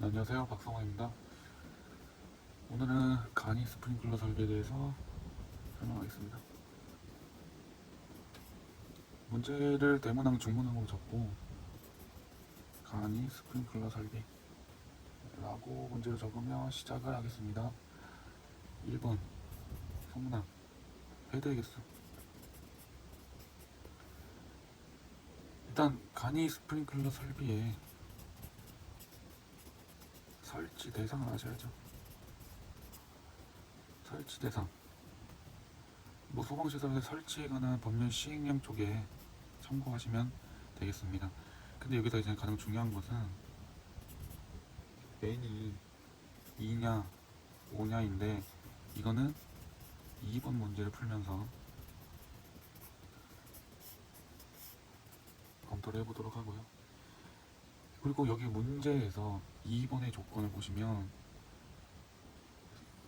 네, 안녕하세요. 박성환입니다. 오늘은 간이 스프링클러 설비에 대해서 설명하겠습니다. 문제를 대문항 중문항으로 적고 간이 스프링클러 설비 라고 문제를 적으며 시작을 하겠습니다. 1번 성남 헤드 개수. 일단 간이 스프링클러 설비에 설치 대상을 아셔야죠. 설치 대상. 뭐 소방시설에 설치에 관한 법률 시행령 쪽에 참고하시면 되겠습니다. 근데 여기서 이제 가장 중요한 것은 n이 2냐 5냐인데 이거는 2번 문제를 풀면서 검토를 해보도록 하고요. 그리고 여기 문제에서 2번의 조건을 보시면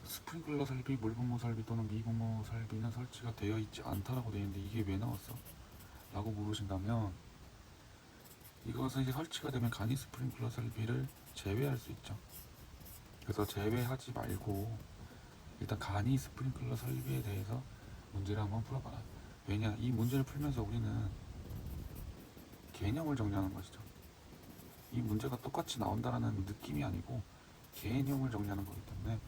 스프링클러 설비, 물분무 설비 또는 미분무 설비는 설치가 되어 있지 않다라고 되어 있는데 이게 왜 나왔어? 라고 물으신다면 이것은 이제 설치가 되면 간이 스프링클러 설비를 제외할 수 있죠. 그래서 제외하지 말고 일단 간이 스프링클러 설비에 대해서 문제를 한번 풀어봐라. 왜냐? 이 문제를 풀면서 우리는 개념을 정리하는 것이죠. 이 문제가 똑같이 나온다라는 느낌이 아니고 개념을 정리하는 거기 때문에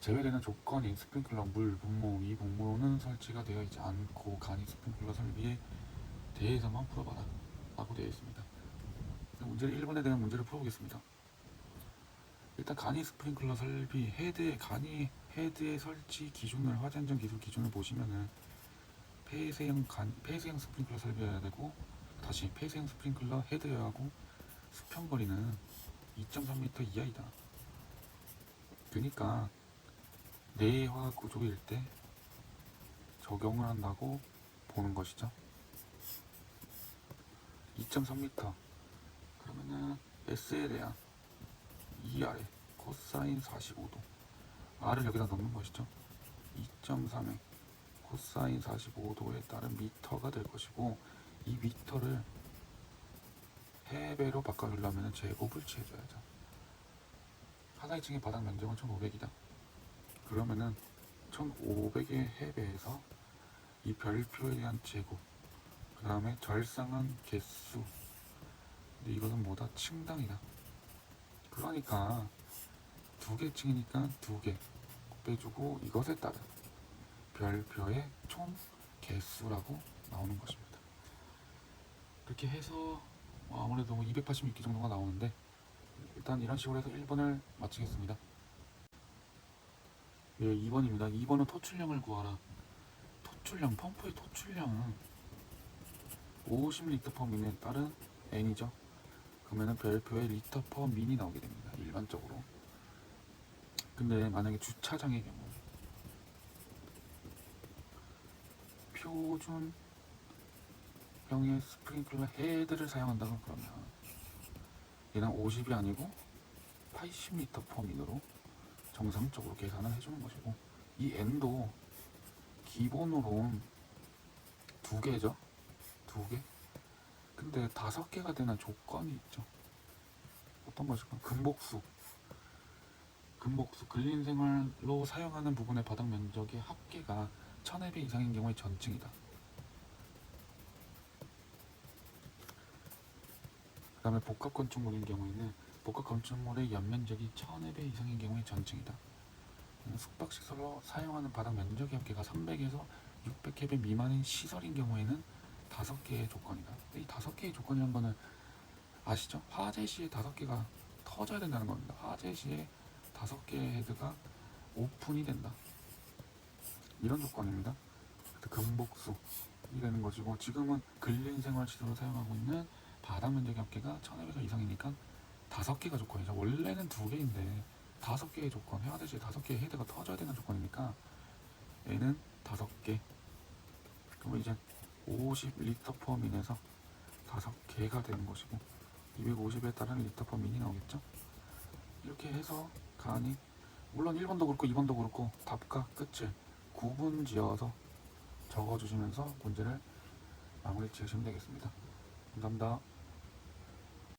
제외되는 조건인 스프링클러 물, 분무, 이 분무는 설치가 되어 있지 않고 간이 스프링클러 설비에 대해서만 풀어봐라 라고 되어 있습니다. 문제를 1번에 대한 문제를 풀어보겠습니다. 일단 간이 스프링클러 설비 헤드의 간이 헤드의 설치 기준을 화재안전 기술 기준을 보시면은 폐쇄형 간 폐쇄형 스프링클러 설비여야 되고 다시 폐쇄형 스프링클러 헤드여야 하고 수평 거리는 2.3m 이하이다. 그러니까 내화 구조일 때 적용을 한다고 보는 것이죠. 2.3m 그러면은 S에 대한 2R에 코사인 45도 R을 여기다 넣는 것이죠. 2.3에 코사인 45도에 따른 미터가 될 것이고 이 미터를 해배로 바꿔주려면 제곱을 취해줘야죠. 하나의 층의 바닥 면적은 1500이다. 그러면은 1500의 해배에서 이 별표에 대한 제곱, 그 다음에 절상한 개수. 근데 이거는 뭐다? 층당이다. 그러니까 두 개 층이니까 두 개 빼주고 이것에 따른 별표의 총 개수라고 나오는 것입니다. 이렇게 해서 어, 아무래도 286개 정도가 나오는데 일단 이런 식으로 해서 1번을 마치겠습니다. 예, 2번입니다. 2번은 토출량을 구하라. 토출량, 펌프의 토출량은 50리터 퍼 민에 따른 N이죠. 그러면은 별표에 리터 퍼 민이 나오게 됩니다. 일반적으로. 근데 만약에 주차장의 경우 표준 형의 스프링클러 헤드를 사용한다고 그러면 얘는 50이 아니고 80리터 퍼 민으로 정상적으로 계산을 해주는 것이고 이 N도 기본으로 두 개죠 두 개. 근데 다섯 개가 되는 조건이 있죠. 어떤 것일까? 금복수. 금복수 근린 생활로 사용하는 부분의 바닥 면적의 합계가 1000회 이상인 경우에 전층이다. 다음에 복합 건축물인 경우에는 복합 건축물의 연면적이 1000회 이상인 경우에 전층이다. 숙박시설로 사용하는 바닥 면적의 합계가 300에서 600회 미만인 시설인 경우에는 다섯 개의 조건이다. 이 다섯 개의 조건이란 거는 아시죠? 화재 시에 다섯 개가 터져야 된다는 겁니다. 화재 시에 다섯 개의 헤드가 오픈이 된다. 이런 조건입니다. 금복수 이라는 것이고 지금은 근린 생활 시설을 사용하고 있는 바닥 면적의 합계가 1,500회 이상이니까 다섯 개가 조건이죠. 원래는 두 개인데 다섯 개의 조건, 화재 시에 다섯 개의 헤드가 터져야 되는 조건이니까 얘는 다섯 개. 그럼 이제 50리터 퍼 민에서 다섯 개가 되는 것이고 250에 따른 리터 퍼 민이 나오겠죠. 이렇게 해서 간이 물론 1번도 그렇고 2번도 그렇고 답과 끝을 구분 지어서 적어주시면서 문제를 마무리 지으시면 되겠습니다. 감사합니다.